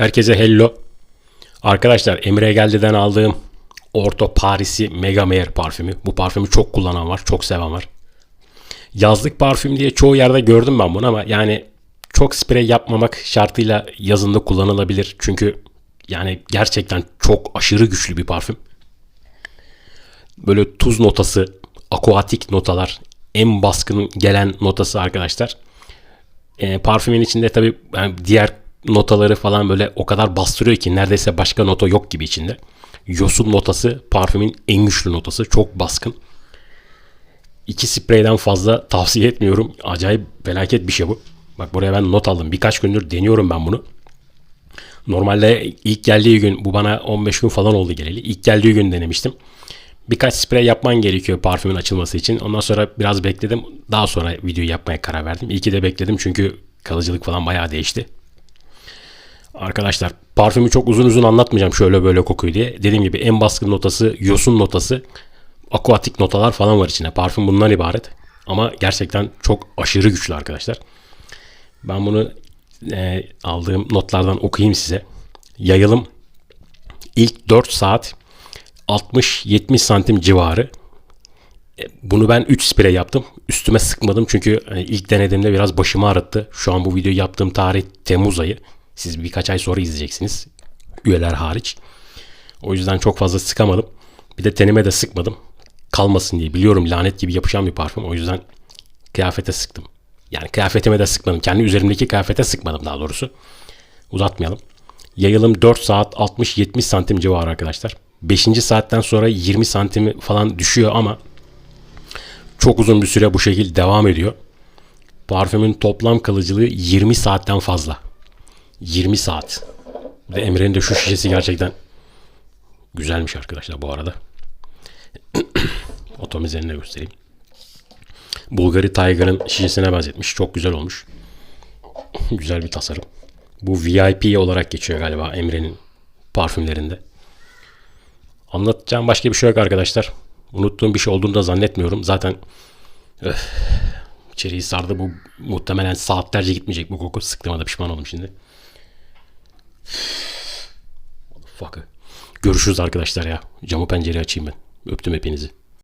Herkese hello. Arkadaşlar Emre Geldi'den aldığım Orto Paris'i Mega Meyer parfümü. Bu parfümü çok kullanan var, çok seven var. Yazlık parfüm diye çoğu yerde gördüm ben bunu ama yani çok sprey yapmamak şartıyla yazında kullanılabilir. Çünkü yani gerçekten çok aşırı güçlü bir parfüm. Böyle tuz notası, aquatik notalar, en baskın gelen notası arkadaşlar. E, parfümün içinde tabii yani diğer notaları falan böyle o kadar bastırıyor ki neredeyse başka nota yok gibi içinde. Yosun notası parfümün en güçlü notası. Çok baskın. İki spreyden fazla tavsiye etmiyorum. Acayip felaket bir şey bu. Bak buraya ben not aldım. Birkaç gündür deniyorum ben bunu. Normalde ilk geldiği gün bu bana 15 gün falan oldu geleli. İlk geldiği gün denemiştim. Birkaç sprey yapman gerekiyor parfümün açılması için. Ondan sonra biraz bekledim. Daha sonra videoyu yapmaya karar verdim. İyi ki de bekledim çünkü kalıcılık falan bayağı değişti. Arkadaşlar parfümü çok uzun uzun anlatmayacağım şöyle böyle kokuyor diye. Dediğim gibi en baskın notası yosun notası. Aquatik notalar falan var içinde. Parfüm bundan ibaret. Ama gerçekten çok aşırı güçlü arkadaşlar. Ben bunu e, aldığım notlardan okuyayım size. Yayılım ilk 4 saat 60-70 santim civarı. E, Bunu ben 3 sprey yaptım. Üstüme sıkmadım çünkü hani ilk denediğimde biraz başımı ağrıttı. Şu an bu videoyu yaptığım tarih Temmuz ayı. Siz birkaç ay sonra izleyeceksiniz. Üyeler hariç. O yüzden çok fazla sıkamadım. Bir de tenime de sıkmadım. Kalmasın diye. Biliyorum lanet gibi yapışan bir parfüm. O yüzden kıyafete sıktım. Yani kıyafetime de sıkmadım. Kendi üzerimdeki kıyafete sıkmadım daha doğrusu. Uzatmayalım. Yayılım 4 saat 60-70 santim civarı arkadaşlar. 5. saatten sonra 20 santimi falan düşüyor ama çok uzun bir süre bu şekilde devam ediyor. Parfümün toplam kalıcılığı 20 saatten fazla. 20 saat. Ve Emre'nin de şu şişesi gerçekten güzelmiş arkadaşlar bu arada. Otomizenine göstereyim. Bulgari Tiger'ın şişesine benzetmiş. Çok güzel olmuş. güzel bir tasarım. Bu VIP olarak geçiyor galiba Emre'nin parfümlerinde. Anlatacağım başka bir şey yok arkadaşlar. Unuttuğum bir şey olduğunu da zannetmiyorum. Zaten öf, içeriği sardı bu muhtemelen saatlerce gitmeyecek bu koku. Sıktığıma pişman oldum şimdi. Motherfucker. Görüşürüz arkadaşlar ya. Camı pencereyi açayım ben. Öptüm hepinizi.